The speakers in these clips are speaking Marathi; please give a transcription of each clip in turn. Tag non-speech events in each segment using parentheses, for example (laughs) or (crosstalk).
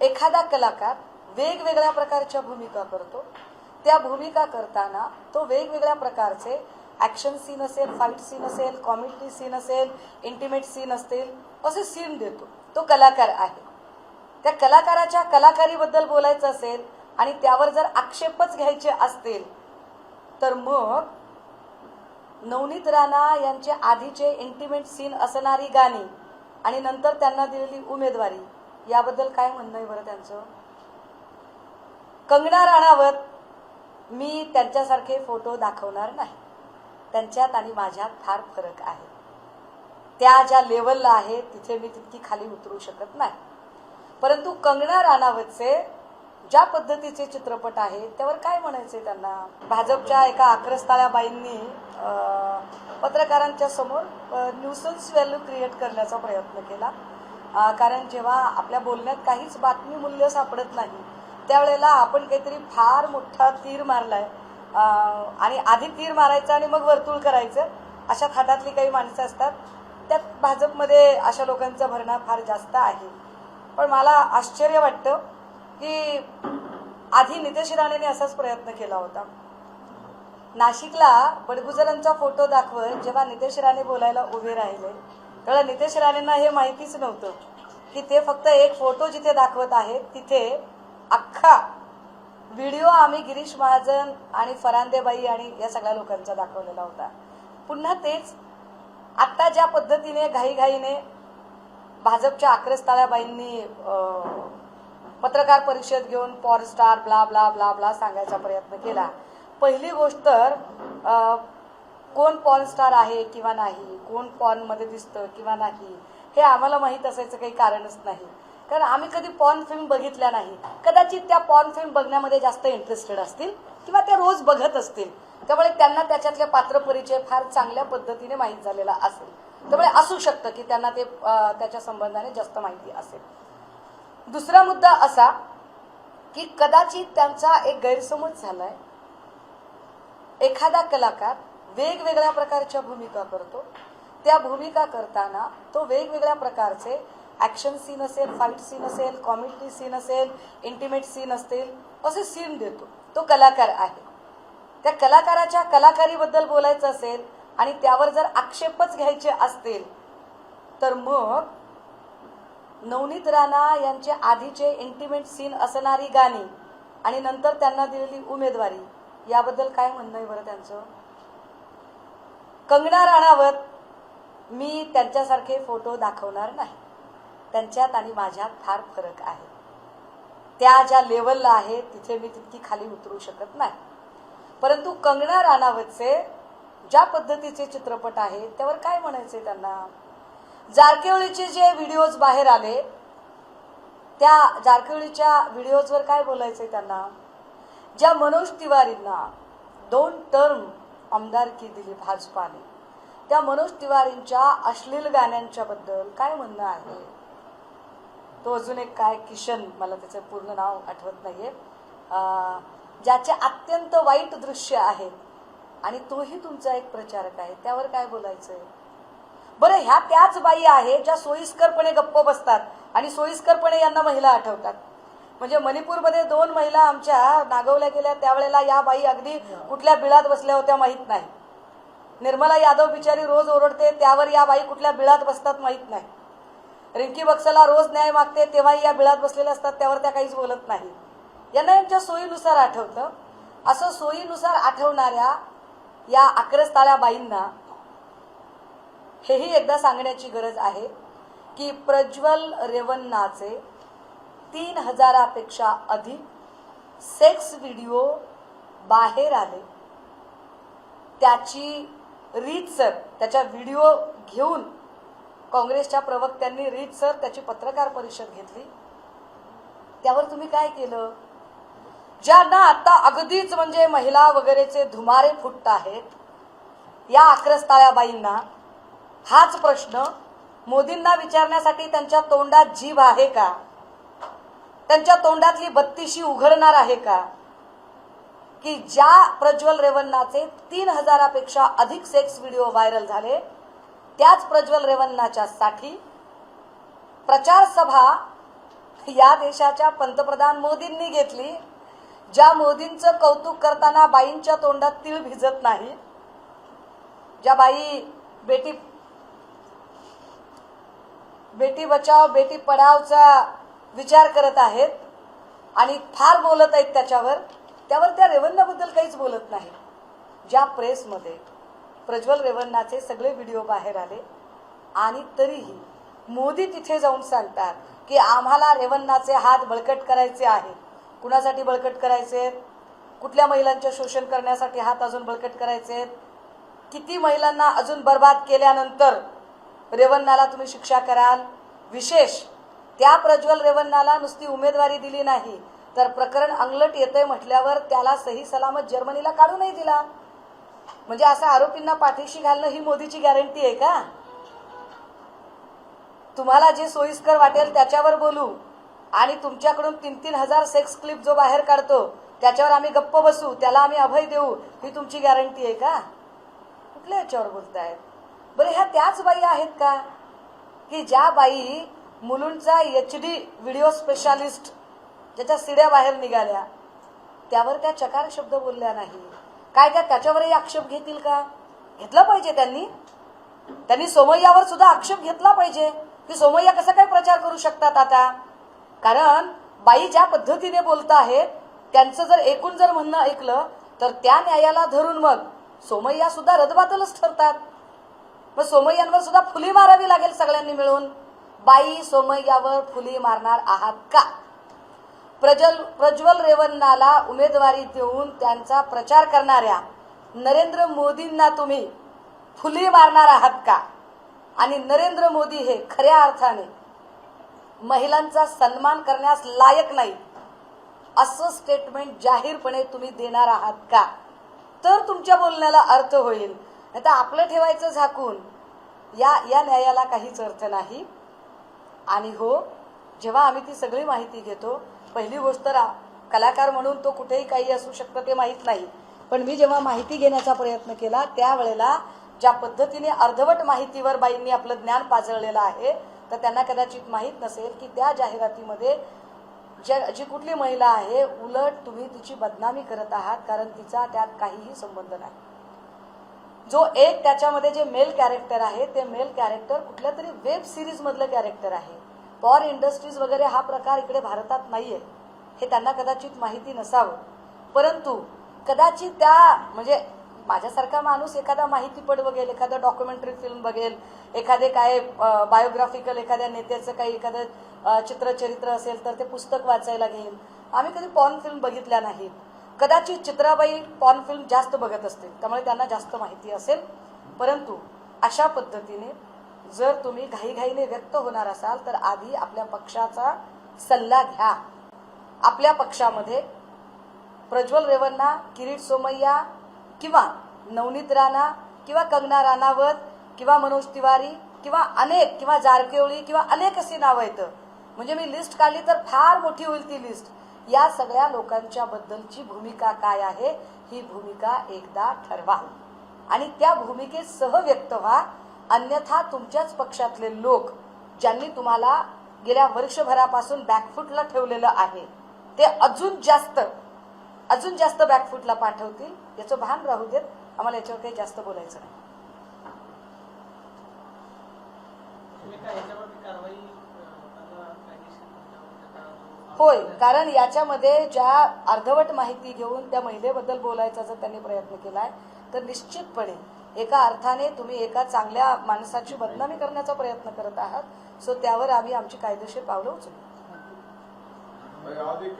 एखादा कलाकार वेगवेगळ्या प्रकारच्या भूमिका करतो. त्या भूमिका करताना तो वेगवेगळ्या प्रकारचे ऍक्शन सीन असेल फाईट सीन असेल कॉमेडी सीन असेल इंटिमेट सीन असतील असे सीन देतो. तो कलाकार आहे. त्या कलाकाराच्या कलाकारीबद्दल बोलायचं असेल आणि त्यावर जर आक्षेपच घ्यायचे असतील तर मग नवनीत राणा यांचे आधीचे इंटिमेट सीन असणारी गाणी आणि नंतर त्यांना दिलेली उमेदवारी याबद्दल काय म्हणणं आहे बरं त्यांचं? कंगना राणावत मी त्यांच्यासारखे फोटो दाखवणार नाही. त्यांच्यात आणि माझ्यात फार फरक आहे. त्या ज्या लेवलला आहे तिथे मी तितकी खाली उतरू शकत नाही. परंतु कंगना राणावतचे ज्या पद्धतीचे चित्रपट आहेत त्यावर काय म्हणायचे त्यांना? भाजपच्या एका आक्रस्ताळ्या बाईंनी पत्रकारांच्या समोर न्यूसन्स व्हॅल्यू क्रिएट करण्याचा प्रयत्न केला. कारण जेव्हा आपल्या बोलण्यात काहीच बातमी मूल्य सापडत नाही त्यावेळेला आपण काहीतरी फार मोठा तीर मारलाय. आणि आधी तीर मारायचं आणि मग वर्तुळ करायचं अशा थाटातली काही माणसं असतात. त्यात भाजपमध्ये अशा लोकांचा भरणा फार जास्त आहे. पण मला आश्चर्य वाटतं की आधी नितेश राणेने असाच प्रयत्न केला होता. नाशिकला बडगुजरांचा फोटो दाखवत जेव्हा नितेश राणे बोलायला उभे राहिले त्याला नितेश राणेंना हे माहितीच नव्हतं की ते फक्त एक फोटो जिथे दाखवत आहेत तिथे अख्खा व्हिडिओ आम्ही गिरीश महाजन आणि फरांदेबाई आणि या सगळ्या लोकांचा दाखवलेला होता. पुन्हा तेच आत्ता ज्या पद्धतीने घाईघाईने भाजपच्या आक्रस्ताळ्याबाईंनी पत्रकार परिषद घेऊन porn star blah blah blah blah सांगायचा प्रयत्न केला. पहिली गोष्ट तर कोण पॉर्न स्टार आहे किंवा नाही कोण पॉर्नमध्ये दिसतं किंवा नाही हे आम्हाला माहीत असायचं काही कारणच नाही. कारण आम्ही कधी पॉर्न फिल्म बघितल्या नाही. कदाचित त्या पॉर्न फिल्म बघण्यामध्ये जास्त इंटरेस्टेड असतील किंवा त्या रोज बघत असतील. त्यामुळे त्यांना त्याच्यातले पात्र परिचय फार चांगल्या पद्धतीने माहीत झालेला असेल. त्यामुळे असू शकतं की त्यांना ते त्याच्या संबंधाने जास्त माहिती असेल. दुसरा मुद्दा असा की कदाचित त्यांचा एक गैरसमज झालाय. एखादा कलाकार वेगवेगळ्या प्रकारच्या भूमिका करतो. त्या भूमिका करताना तो वेगवेगळ्या प्रकारचे ॲक्शन सीन असेल फाईट सीन असेल कॉमेडी सीन असेल इंटिमेट सीन असतील असे सीन देतो. तो कलाकार आहे. त्या कलाकाराच्या कलाकारीबद्दल बोलायचं असेल आणि त्यावर जर आक्षेपच घ्यायचे असतील तर मग नवनीत राणा यांचे आधीचे इंटिमेट सीन असणारी गाणी आणि नंतर त्यांना दिलेली उमेदवारी याबद्दल काय म्हणणं आहे बरं त्यांचं? कंगना राणावत मी त्यांच्यासारखे फोटो दाखवणार नाही. त्यांच्यात आणि माझ्यात फार फरक आहे. त्या ज्या लेवलला आहे तिथे मी तितकी खाली उतरू शकत नाही. परंतु कंगना राणावतचे ज्या पद्धतीचे चित्रपट आहेत त्यावर काय म्हणायचे त्यांना? जारकेवळीचे जे व्हिडिओज बाहेर आले त्या जारकेवळीच्या व्हिडिओजवर काय बोलायचे त्यांना? ज्या मनोज तिवारींना दोन टर्म आमदारकी दिली भाजपाने. त्या मनोज तिवारींच्या अश्लील गाण्यांच्या बद्दल काय म्हणणं आहे? तो अजून एक काय? किशन. मला त्याचं पूर्ण नाव आठवत नाहीये. ज्याचे अत्यंत वाईट दृश्य आहेत. आणि तोही तुमचा एक प्रचारक आहे. त्यावर काय बोलायचंय? बरं ह्या त्याच बाई आहे ज्या सोयीस्करपणे गप्प बसतात आणि सोयीस्करपणे यांना महिला आठवतात. म्हणजे मणिपूरमध्ये दोन महिला आमच्या नागवल्या गेल्या. त्यावेळेला या बाई अगदी कुठल्या बिळात बसल्या होत्या माहीत नाही. निर्मला यादव बिचारी रोज ओरडते त्यावर या बाई कुठल्या बिळात बसतात माहीत नाही. रिंकी बक्सला रोज न्याय मागते तेव्हाही या बिळात बसलेल्या असतात त्यावर त्या काहीच बोलत नाही. यांना यांच्या सोयीनुसार आठवतं. असं सोयीनुसार आठवणाऱ्या या आक्रस्ताळ्या बाईंना हेही एकदा सांगण्याची गरज आहे की प्रज्वल रेवन्नाचे तीन हजारापेक्षा अधिक सेक्स व्हिडिओ बाहेर आले. त्याची रीतसर त्याच्या व्हिडिओ घेऊन काँग्रेसच्या प्रवक्त्यांनी रीतसर त्याची पत्रकार परिषद घेतली. त्यावर तुम्ही काय केलं? ज्यांना आता अगदीच म्हणजे महिला वगैरेचे धुमारे फुटत आहेत या आक्रस्ताळ्याबाईंना हाच प्रश्न मोदींना विचारण्यासाठी त्यांच्या तोंडात जीभ आहे का? त्यांच्या तोंडातली बत्तीशी उघडणार आहे का? की ज्या प्रज्वल रेवन्नाचे तीन हजारापेक्षा अधिक सेक्स व्हिडिओ व्हायरल झाले त्याच प्रज्वल रेवन्नाच्या साठी प्रचार सभा या देशाच्या पंतप्रधान मोदींनी घेतली ज्या मोदींचं कौतुक करताना बाईंच्या तोंडात तीळ भिजत नाही ज्या बाई बेटी बेटी बचाव बेटी पढावचा विचार करत आहेत आणि फार बोलत आहेत त्याच्यावर त्यावर त्या रेवन्नाबद्दल काहीच बोलत नाही ज्या प्रेसमध्ये प्रज्वल रेवन्नाचे सगळे व्हिडिओ बाहेर आले आणि तरीही मोदी तिथे जाऊन सांगतात की आम्हाला रेवन्नाचे हात बळकट करायचे आहेत कुणासाठी बळकट करायचे आहेत? कुठल्या महिलांचे शोषण करण्यासाठी हात अजून बळकट करायचे आहेत? किती महिलांना अजून बर्बाद केल्यानंतर रेवन्नाला तुम्ही शिक्षा कराल विशेष त्या प्रज्वल रेवन्नाला नुसती उमेदवारी दिली नाही तर प्रकरण अंगलट येतंय म्हटल्यावर त्याला सही सलामत जर्मनीला काढू नाही दिला. म्हणजे असं आरोपींना पाठीशी घालणं ही मोदीची गॅरंटी आहे का? तुम्हाला जे सोयीस्कर वाटेल त्याच्यावर बोलू. आणि तुमच्याकडून तीन तीन हजार सेक्स क्लिप जो बाहेर काढतो त्याच्यावर आम्ही गप्प बसू त्याला आम्ही अभय देऊ ही तुमची गॅरंटी आहे का? कुठल्या याच्यावर बोलतायत? बरं ह्या त्याच बाई आहेत का? की ज्या बाई मुलुंडचा एच डी व्हिडिओ स्पेशालिस्ट ज्याच्या सिड्या बाहेर निघाल्या. त्यावर त्या चकार शब्द बोलल्या नाही. काय त्या त्याच्यावरही आक्षेप घेतील का? घेतला पाहिजे त्यांनी. त्यांनी सोमय्यावर सुद्धा आक्षेप घेतला पाहिजे. की सोमय्या कसा काय प्रचार करू शकतात आता? कारण बाई ज्या पद्धतीने बोलत आहेत त्यांचं जर एकूण जर म्हणणं ऐकलं तर त्या न्यायाला धरून मग सोमय्या सुद्धा रदबातलच ठरतात. मग सोमय्यांवर सुद्धा फुली मारावी लागेल सगळ्यांनी मिळून. बाई सोमय्यावर फुली मारणार आहात का? प्रजल प्रज्वल रेवन्नाला उमेदवारी देऊन त्यांचा प्रचार करणाऱ्या नरेंद्र मोदींना तुम्ही फुली मारणार आहात का आणि नरेंद्र मोदी हे खऱ्या अर्थाने महिलांचा सन्मान करण्यास लायक नाही असं स्टेटमेंट जाहीरपणे तुम्ही देणार आहात का? तर तुमच्या बोलण्याला अर्थ होईल. नाही तर आपलं ठेवायचं झाकून या या न्यायाला काहीच अर्थ नाही. आणि हो जेव्हा आम्ही ती सगळी माहिती घेतो पहिली गोष्ट रा कलाकार म्हणून तो कुठेही काही असू शकतं ते माहीत नाही. पण मी जेव्हा माहिती घेण्याचा प्रयत्न केला त्यावेळेला ज्या पद्धतीने अर्धवट माहितीवर बाईंनी आपलं ज्ञान पाजळलेलं आहे तर त्यांना कदाचित माहीत नसेल की त्या जाहिरातीमध्ये ज्या जी कुठली महिला आहे उलट तुम्ही तिची बदनामी करत आहात कारण तिचा त्यात काहीही संबंध नाही. जो एक त्याच्यामध्ये जे मेल कॅरेक्टर आहे ते मेल कॅरेक्टर कुठल्या तरी वेब सिरीज मधलं कॅरेक्टर आहे. पॉर इंडस्ट्रीज वगैरे हा प्रकार इकडे भारतात नाहीये. हे त्यांना कदाचित माहिती नसावं. परंतु कदाचित त्या म्हणजे माझ्यासारखा माणूस एखादा माहितीपट बघेल एखादं डॉक्युमेंटरी फिल्म बघेल एखादे काय बायोग्राफिकल एखाद्या नेत्याचं काही एखादं चित्रचरित्र असेल तर ते पुस्तक वाचायला घेईल. आम्ही कधी पॉर्न फिल्म बघितल्या नाहीत कदाचित चित्राबाई पॉर्न फिल्म जास्त बघत असतील त्यामुळे त्यांना जास्त माहिती असेल. परंतु अशा पद्धतीने जर तुम्ही घाईघाईने व्यक्त होणार असाल तर आधी आपल्या पक्षाचा सल्ला घ्या. आपल्या पक्षामध्ये प्रज्वल रेवन्ना किरीट सोमय्या किंवा नवनीत राणा किंवा कंगना राणावत किंवा मनोज तिवारी किंवा अनेक किंवा जारकेवळी किंवा अनेक अशी नावं येतं म्हणजे मी लिस्ट काढली तर फार मोठी होईल ती लिस्ट या सगळ्या लोकांच्या बद्दलची भूमिका काय आहे? ही भूमिका एकदा ठरवा. आणि त्या भूमिकेसह व्यक्त व्हा. अन्यथा तुमच्याच पक्षातले लोक ज्यांनी तुम्हाला गेल्या वर्षभरापासून बॅकफुटला ठेवलेलं आहे ते अजून जास्त अजून जास्त बॅकफुटला पाठवतील? याचं भान राहू देत आम्हाला याच्यावर काही जास्त बोलायचं नाही. होय कारण याच्यामध्ये ज्या अर्धवट माहिती घेऊन त्या महिलेबद्दल बोलायचा जर त्यांनी प्रयत्न केलाय तर निश्चितपणे एका अर्थाने तुम्ही एका चांगल्या माणसाची बदनामी करण्याचा प्रयत्न करत आहात सो त्यावर आम्ही आमची कायदेशीर पावलं उचलू. आज एक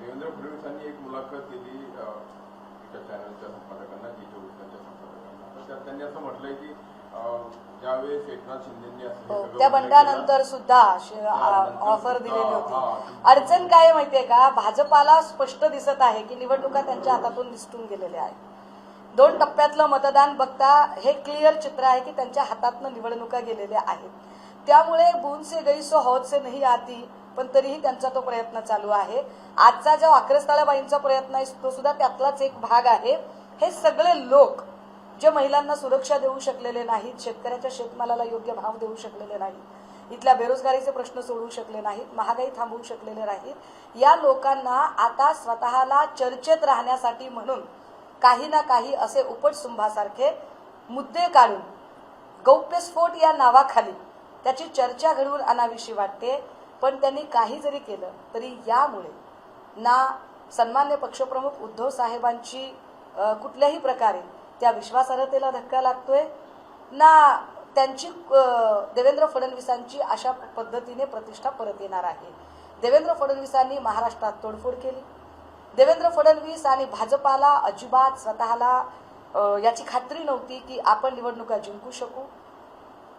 देवेंद्र फडणवीसांनी एक मुलाखत दिली एका चॅनलच्या संपादकांना जी चोवीसांच्या संपादकांना. तर त्यांनी असं म्हटलंय की ज्यावेळेस एकनाथ शिंदेनी असं हे त्या बंडानंतर सुद्धा ऑफर दिलेली होती. अडचण काय माहितीये का? भाजपाला स्पष्ट दिसत आहे की निवडणुका त्यांच्या हातातून निसटून गेलेल्या आहेत. दोन टप्प्यातलं मतदान बघता हे क्लिअर चित्र आहे की त्यांच्या हातातनं निवडणुका गेलेल्या आहेत. त्यामुळे बून से गई सो हौद से नाही आती पण तरीही त्यांचा तो प्रयत्न चालू आहे. आजचा जो आक्रस्ताळाबाईंचा प्रयत्न आहे तो सुद्धा त्यातलाच एक भाग आहे. हे सगळे लोक जे महिलांना सुरक्षा देऊ शकलेले नाहीत शेतकऱ्याच्या शेतमालाला योग्य भाव देऊ शकलेले नाहीत इथल्या बेरोजगारीचे प्रश्न सोडवू शकले नाहीत महागाई थांबवू शकलेले नाहीत या लोकांना आता स्वतःला चर्चेत राहण्यासाठी म्हणून काही ना काही असे उपटसुंभासारखे मुद्दे काढून गौप्यस्फोट या नावाखाली त्याची चर्चा घडवून आणावीशी वाटते. पण त्यांनी काही जरी केलं तरी यामुळे ना सन्मान्य पक्षप्रमुख उद्धव साहेबांची कुठल्याही प्रकारे त्या विश्वासार्हतेला धक्का लागतोय ना त्यांची देवेंद्र फडणवीसांची अशा पद्धतीने प्रतिष्ठा परत येणार आहे. देवेंद्र फडणवीसांनी महाराष्ट्रात तोडफोड केली. देवेंद्र फडणवीस आणि भाजपाला अजिबात स्वतःला याची खात्री नव्हती की आपण निवडणुका जिंकू शकू.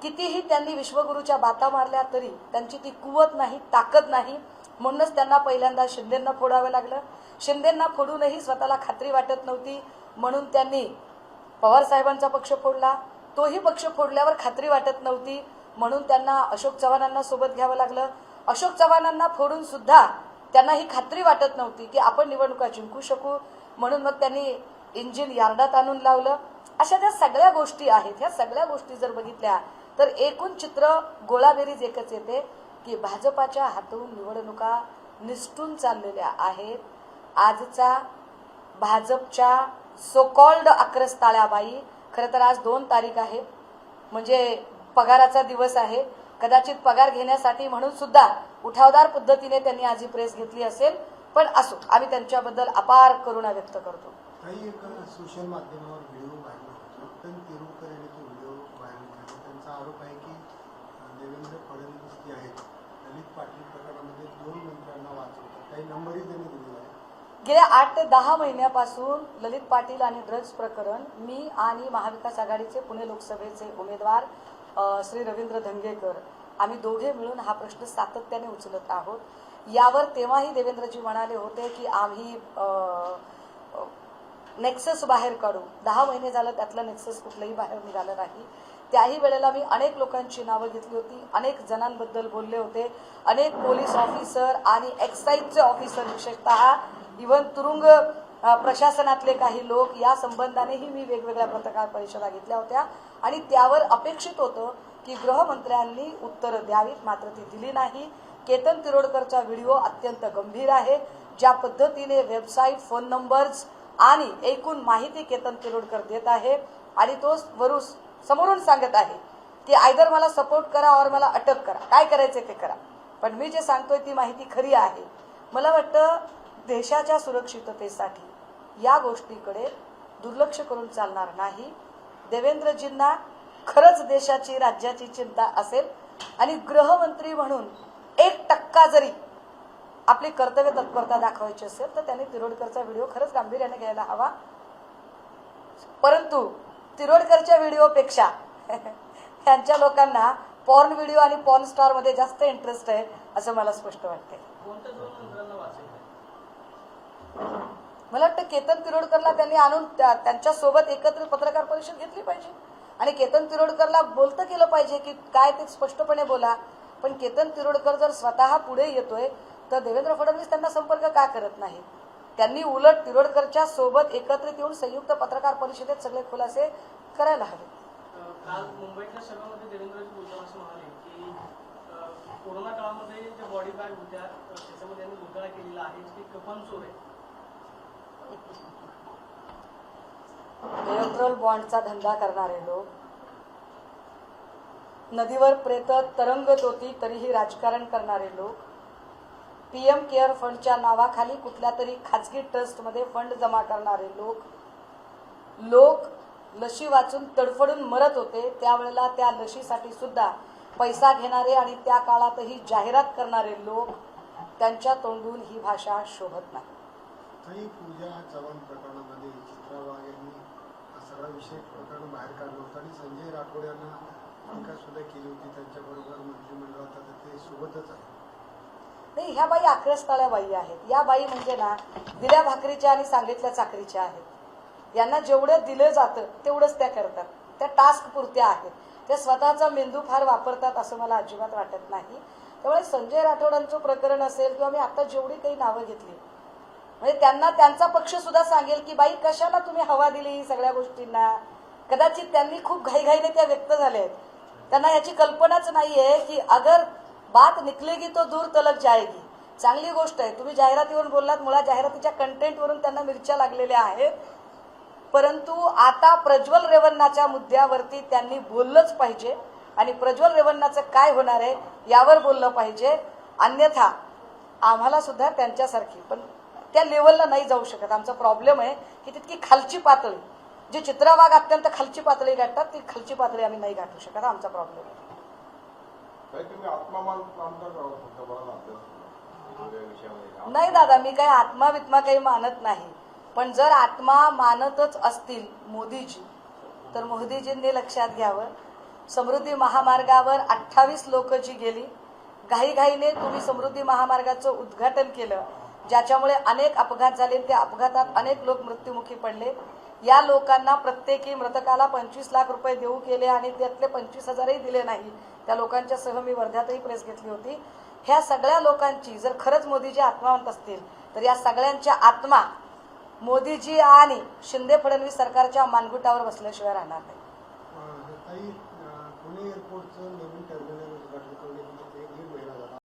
कितीही त्यांनी विश्वगुरूच्या बाता मारल्या तरी त्यांची ती कुवत नाही ताकद नाही. म्हणूनच त्यांना पहिल्यांदा शिंदेंना फोडावं लागलं. शिंदेंना फोडूनही स्वतःला खात्री वाटत नव्हती. म्हणून त्यांनी पवार साहेबांचा पक्ष फोडला. तोही पक्ष फोडल्यावर खात्री वाटत नव्हती. म्हणून त्यांना अशोक चव्हाणांना सोबत घ्यावं लागलं. अशोक चव्हाणांना फोडून सुद्धा त्यांना ही खात्री वाटत नव्हती की आपण निवडणुका जिंकू शकू. म्हणून मग त्यांनी इंजिन यार्डात आणून लावलं. अशा त्या सगळ्या गोष्टी आहेत. ह्या सगळ्या गोष्टी जर बघितल्या तर एकूण चित्र गोळाबेरीज एकच येते की भाजपाच्या हातून निवडणुका निसटून चाललेल्या आहेत. आजचा भाजपच्या सोकॉल्ड अक्रस्ताळ्याबाई अक्रस ताळ्याबाई खरं तर आज दोन तारीख आहे म्हणजे पगाराचा दिवस आहे. कदाचित पगार घेण्यासाठी म्हणून सुद्धा उठावदार पद्धतीने त्यांनी आज ही प्रेस घेतली असेल. पण असो आम्ही त्यांच्याबद्दल अपार करुणा व्यक्त करतो. काही एक सोशल माध्यमावर व्हिडिओ व्हायरल होतो. पण तिरुपकर यांनी तो व्हिडिओ व्हायरल केला त्यांचा आरोप आहे की देवेंद्र फडणवीस जे आहेत ललित पाटील प्रकरणामध्ये दोन मंत्र्यांना वाचवतात. काही नंबरही त्यांनी दिलेला आहे गेल्या आठ ते दहा महिन्यापासून ललित पाटील आणि ड्रग्ज प्रकरण मी आणि महाविकास आघाडीचे पुणे लोकसभेचे उमेदवार श्री रवींद्र धंगेकर आम्ही दोघे मिळून हा प्रश्न सातत्याने उचलत आहोत. यावर तेव्हाही देवेंद्रजी म्हणाले होते की आम्ही नेक्सस बाहेर काढू. दहा महिने झालं त्यातलं नेक्सस कुठलंही बाहेर निघालं नाही. त्याही वेळेला मी अनेक लोकांची नावं घेतली होती अनेक जणांबद्दल बोलले होते. अनेक पोलीस ऑफिसर आणि एक्साईजचे ऑफिसर विशेषतः इव्हन तुरुंग प्रशासनातले काही लोक या संबंधानेही मी वेगवेगळ्या पत्रकार परिषदा घेतल्या होत्या. आणि त्यावर अपेक्षित होतं की गृहमंत्र्यांनी उत्तरं द्यावीत मात्र ती दिली नाही. केतन तिरोडकरचा व्हिडिओ अत्यंत गंभीर आहे. ज्या पद्धतीने वेबसाईट फोन नंबर्स आणि एकूण माहिती केतन तिरोडकर देत आहे आणि तो वरून समोरून सांगत आहे की आयदर मला सपोर्ट करा और मला अटक करा. काय करायचं ते करा. पण मी जे सांगतोय ती माहिती खरी आहे. मला वाटतं देशाच्या सुरक्षिततेसाठी या गोष्टीकडे दुर्लक्ष करून चालणार नाही. देवेंद्रजींना खरंच देशाची राज्याची चिंता असेल. आणि गृहमंत्री म्हणून एक टक्का जरी आपली कर्तव्य तत्परता दाखवायची असेल तर त्यांनी तिरोडकरचा व्हिडिओ खरंच गांभीर्याने घ्यायला हवा. परंतु तिरोडकरच्या व्हिडिओपेक्षा (laughs) त्यांच्या लोकांना पॉर्न व्हिडिओ आणि पॉर्न स्टारमध्ये जास्त इंटरेस्ट आहे असं मला स्पष्ट वाटते मला वाटतं केतन तिरोडकरला त्यांनी आणून त्या- त्यांच्यासोबत एकत्र पत्रकार परिषद घेतली पाहिजे. आणि केतन तिरोडकरला बोलतं केलं पाहिजे की काय ते स्पष्टपणे बोला. पण केतन तिरोडकर जर स्वतः पुढे येतोय तर देवेंद्र फडणवीस त्यांना संपर्क का करत नाही? त्यांनी उलट तिरोडकरच्या सोबत एकत्रित येऊन संयुक्त पत्रकार परिषदेत सगळे खुलासे करायला हवे. काल मुंबईतल्या सभेमध्ये देवेंद्रजी बोलताना असं म्हणाले की कोरोना काळामध्ये ज्या बॉडी बॅग होत्या त्याच्यामध्ये त्यांनी घोटाळा केलेला आहे की कफन चोर आहे. इलेक्ट्रॉल बॉन्डचा धंदा करणारे लोक. नदीवर प्रेत तरंगत होती तरीही राजकारण करणारे लोक. पी एम केअर फंडच्या नावाखाली कुठल्या तरी खाजगी ट्रस्टमध्ये फंड जमा करणारे लोक. लोक लशी वाचून तडफडून मरत होते त्यावेळेला त्या लशीसाठी सुद्धा पैसा घेणारे आणि त्या काळातही जाहिरात करणारे लोक त्यांच्या तोंडून ही भाषा शोभत नाही. काही विषय प्रकरण बाहेर काढलं होतं आणि संजय राठोड यांना टीका सुद्धा केली होती. त्यांच्याबरोबर मंत्रिमंडळात आता ते सोबतच आहे नाही ह्या बाई आक्रस्ताळ्या बाई आहेत. या बाई म्हणजे ना दिल्या भाकरीच्या आणि सांगितल्या चाकरीच्या आहेत. यांना जेवढं दिलं जातं तेवढंच त्या करतात. त्या टास्क पुरत्या आहेत. त्या स्वतःचा मेंदू फार वापरतात असं मला अजिबात वाटत नाही. त्यामुळे संजय राठोडांचं प्रकरण असेल किंवा मी आता जेवढी काही नावं घेतली म्हणजे त्यांना त्यांचा पक्ष सुद्धा सांगेल की बाई कशाला तुम्ही हवा दिली सगळ्या गोष्टींना? कदाचित त्यांनी खूप घाईघाईने त्या व्यक्त झाल्या आहेत. त्यांना याची कल्पनाच नाहीये की अगर बात निकलेगी तो दूर तलक जाएगी. चांगली गोष्ट आहे. तुम्ही जाहिरातीवरून बोललात मुळात जाहिरातीच्या कंटेंटवरून त्यांना मिरच्या लागलेल्या आहेत. परंतु आता प्रज्वल रेवन्नाच्या मुद्द्यावरती त्यांनी बोललंच पाहिजे. आणि प्रज्वल रेवन्नाचं काय होणार आहे यावर बोललं पाहिजे. अन्यथा आम्हाला सुद्धा त्यांच्यासारखी. पण त्या लेवलला नाही जाऊ शकत. आमचा प्रॉब्लेम आहे की तितकी खालची पातळी जी चित्रवाग अत्यंत खालची पातळी गाठतात ती खालची पातळी आम्ही नाही गाठू शकत. हा आमचा प्रॉब्लेम आहे. विषयामध्ये? नाही दादा मी काही आत्मा वित्मा काही मानत नाही. पण जर आत्मा मानतच असतील मोदीजी तर मोदीजींनी लक्षात घ्यावं. समृद्धी महामार्गावर अठ्ठावीस लोक जी गेली घाईघाईने तुम्ही समृद्धी महामार्गाचं उद्घाटन केलं. ज्याच्यामुळे अनेक अपघात झाले त्या अपघातात अनेक लोक मृत्युमुखी पडले. या लोकांना प्रत्येकी मृतकाला पंचवीस लाख रुपये देऊ केले आणि त्यातले पंचवीस हजारही दिले नाही. त्या लोकांच्या सह मी वर्ध्यातही प्रेस घेतली होती. ह्या सगळ्या लोकांची जर खरंच मोदीजी आत्मावंत असतील तर या सगळ्यांच्या आत्मा मोदीजी आणि शिंदे फडणवीस सरकारच्या मानगुटावर बसल्याशिवाय राहणार नाही.